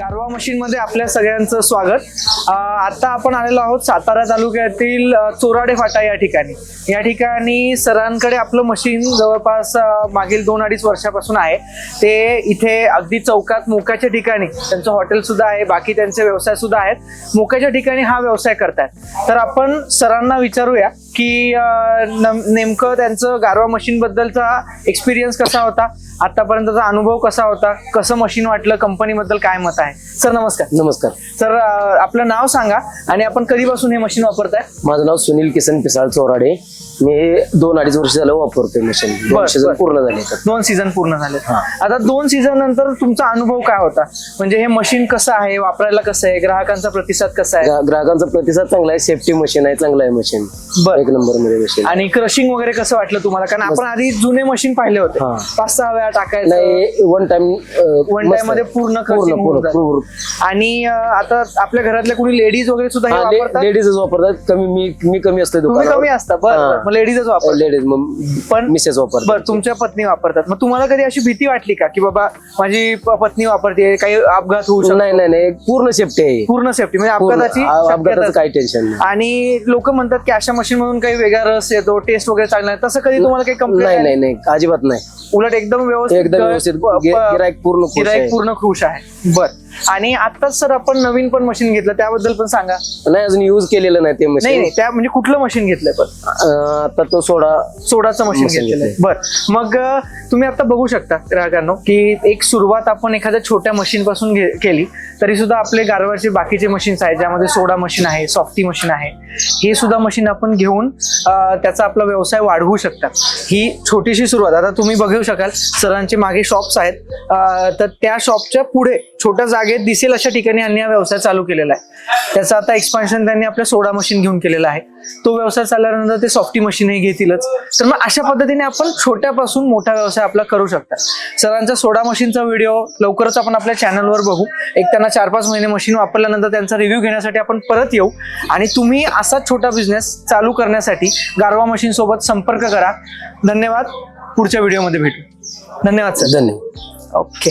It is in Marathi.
मशीन मध्ये आपल्या सगळ्यांचं स्वागत. आता आपण आलेलो आहोत सातारा तालुक्यातील चोराडे फाटा या ठिकाणी. या ठिकाणी सरांकडे आपलं मशीन जवळपास मागील दोन अडीच वर्षापासून आहे. ते इथे अगदी चौकात मोक्याच्या ठिकाणी त्यांचं हॉटेल सुद्धा आहे बाकी त्यांचे व्यवसाय सुद्धा आहेत. मोक्याच्या ठिकाणी हा व्यवसाय करतात तर आपण सरांना विचारूया की नेमकं त्यांचं गारवा मशीन बद्दलचा एक्सपिरियन्स कसा होता? आतापर्यंतचा अनुभव कसा होता? कसं मशीन वाटलं? कंपनीबद्दल काय मत आहे? सर नमस्कार. नमस्कार. सर आपलं नाव सांगा आणि आपण कधीपासून हे मशीन वापरताय? माझं नाव सुनील किसन पिसाळ चोराडे. मी दोन अडीच वर्ष झालं वापरतोय मशीन दोन सीझन. पूर्ण झाले दोन सीझन पूर्ण झाले. आता दोन सीझन नंतर तुमचा अनुभव काय होता? म्हणजे हे मशीन कसं आहे? वापरायला कसं आहे? ग्राहकांचा प्रतिसाद कसा आहे? ग्रा- ग्राहकांचा प्रतिसाद चांगला आहे. सेफ्टी मशीन आहे चांगला आहे मशीन बर. एक नंबरमध्ये मशीन आणि क्रशिंग वगैरे कसं वाटलं तुम्हाला? कारण आपण आधी जुने मशीन पाहिले होते. हा. पाच सहा वेळा टाकायचं. नाही वन टाइम वन टाइममध्ये पूर्ण पूर्ण crushing होऊन पूर्ण जातं. पूर्ण. आणि अं, आता आपल्या घरातल्या कोणी लेडीज वगैरे सुद्धा हे वापरतात? लेडीजच वापरतात. कमी मी मी कमी असते तुम्ही कमी असता. बरं मग लेडीजच वापरतात लेडीज मग पण मिसेस बर वापरतात तुमच्या पत्नी वापरतात. मग तुम्हाला कधी अशी भीती वाटली का? की बाबा माझी प- पत्नी वापरते काही अपघात होऊ शकतो? नाही नाही नाही. पूर्ण सेफ्टी आहे. पूर्ण सेफ्टी म्हणजे पूर्ण. अपघाताची अपघाताचं असते. काही टेन्शन नाही. आणि लोक म्हणतात की अशा मशीन मधून काही वेगळा रस येतो टेस्ट वगैरे चांगला आहे तसं कधी तुम्हाला काही कंप्लेंट नाही नाही अजिबात नाही. उलट एकदम व्यवस्थित एकदम व्यवस्थित प- गे- प- गिराईक पूर्ण खुश गिराईक आहे. पूर्ण खुश आहे. बर. आणि आताच सर आपण नवीन पण मशीन घेतलं त्याबद्दल पण सांगा. नाही अजून युज केलेलं नाही ते नाही मशीन नाही त्या म्हणजे कुठलं मशीन घेतलंय पण? आता तो सोडा सोडाचं मशीन घेतलेलं आहे. बर. मग अं, तुम्ही आता बघू शकता ग्राहकांनो की एक सुरुवात आपण एखाद्या छोट्या मशीन पासून घे- केली तरी सुद्धा आपले गारवाचे बाकीचे मशीन्स आहेत ज्यामध्ये सोडा मशीन आहे सॉफ्टी मशीन आहे हे सुद्धा मशीन आपण घेऊन अं, त्याचा आपला व्यवसाय वाढवू शकतात. ही छोटीशी सुरुवात. आता तुम्ही बघू शकाल सरांचे मागे शॉप्स आहेत. अं, तर त्या शॉपच्या पुढे छोट्या जागेत दिसेल अशा ठिकाणी यांनी हा व्यवसाय चालू केलेला आहे. त्याचं आता एक्सपान्शन त्यांनी आपल्या सोडा मशीन घेऊन केलेला आहे. तो व्यवसाय चालल्यानंतर ते सॉफ्टी मशीनही घेतीलच. तर मग अशा पद्धतीने आपण छोट्यापासून मोठा व्यवसाय आपला करू शकता. सरांचा सोडा मशीनचा व्हिडिओ लवकरच आपण आपल्या चॅनलवर बघू. एक त्यांना चार पाच महिने मशीन वापरल्यानंतर त्यांचा रिव्ह्यू घेण्यासाठी आपण परत येऊ. आणि तुम्ही असा छोटा बिझनेस चालू करण्यासाठी गारवा मशीन सोबत संपर्क करा. धन्यवाद. पुढच्या व्हिडिओमध्ये भेटू. धन्यवाद सर. धन्यवाद. ओके